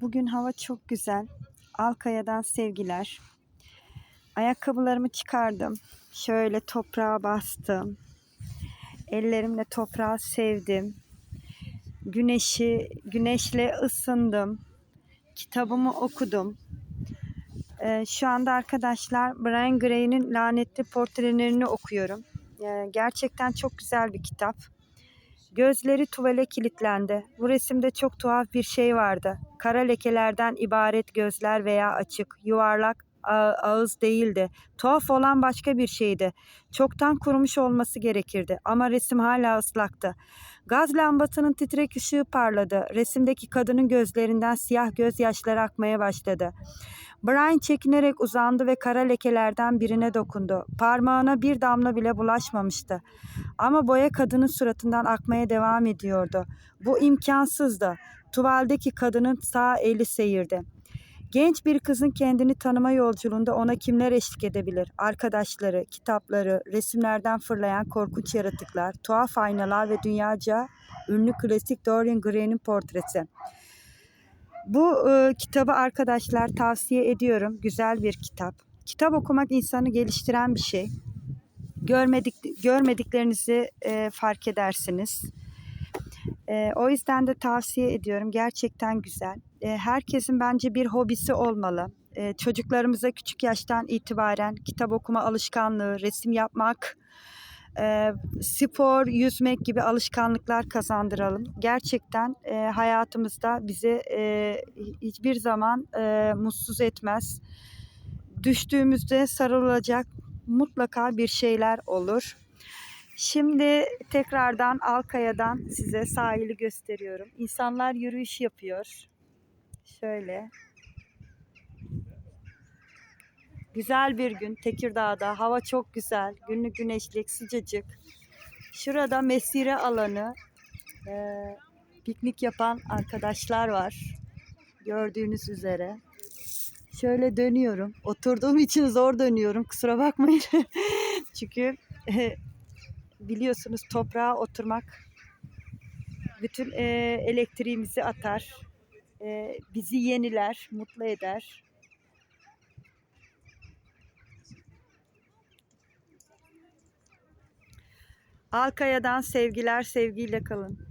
Bugün hava çok güzel. Alkaya'dan sevgiler. Ayakkabılarımı çıkardım. Şöyle toprağa bastım. Ellerimle toprağı sevdim. Güneşi, güneşle ısındım. Kitabımı okudum. Ee, şu anda arkadaşlar Brian Gray'nin lanetli portrelerini okuyorum. Ee, gerçekten çok güzel bir kitap. Gözleri tuvale kilitlendi. Bu resimde çok tuhaf bir şey vardı. Kara lekelerden ibaret gözler veya açık, yuvarlak ağız değildi. Tuhaf olan başka bir şeydi. Çoktan kurumuş olması gerekirdi ama resim hala ıslaktı. Gaz lambasının titrek ışığı parladı. Resimdeki kadının gözlerinden siyah gözyaşları akmaya başladı. Brian çekinerek uzandı ve kara lekelerden birine dokundu. Parmağına bir damla bile bulaşmamıştı. Ama boya kadının suratından akmaya devam ediyordu. Bu imkansızdı. Tuvaldeki kadının sağ eli seyirdi. Genç bir kızın kendini tanıma yolculuğunda ona kimler eşlik edebilir? Arkadaşları, kitapları, resimlerden fırlayan korkunç yaratıklar, tuhaf aynalar ve dünyaca ünlü klasik Dorian Gray'nin portresi. Bu e, kitabı arkadaşlar tavsiye ediyorum. Güzel bir kitap. Kitap okumak insanı geliştiren bir şey görmedik görmediklerinizi e, fark edersiniz. E, o yüzden de tavsiye ediyorum. Gerçekten güzel. E, herkesin bence bir hobisi olmalı. E, çocuklarımıza küçük yaştan itibaren kitap okuma alışkanlığı, resim yapmak, e, spor, yüzmek gibi alışkanlıklar kazandıralım. Gerçekten e, hayatımızda bizi e, hiçbir zaman e, mutsuz etmez. Düştüğümüzde sarılacak mutlaka bir şeyler olur. Şimdi tekrardan Alkaya'dan size sahili gösteriyorum. İnsanlar yürüyüş yapıyor. Şöyle. Güzel bir gün Tekirdağ'da. Hava çok güzel. Günlük güneşlik, sıcacık. Şurada mesire alanı. Ee, piknik yapan arkadaşlar var. Gördüğünüz üzere. Şöyle dönüyorum. Oturduğum için zor dönüyorum. Kusura bakmayın. Çünkü biliyorsunuz toprağa oturmak bütün e, elektriğimizi atar. E, bizi yeniler, mutlu eder. Alkaya'dan sevgiler, sevgiyle kalın.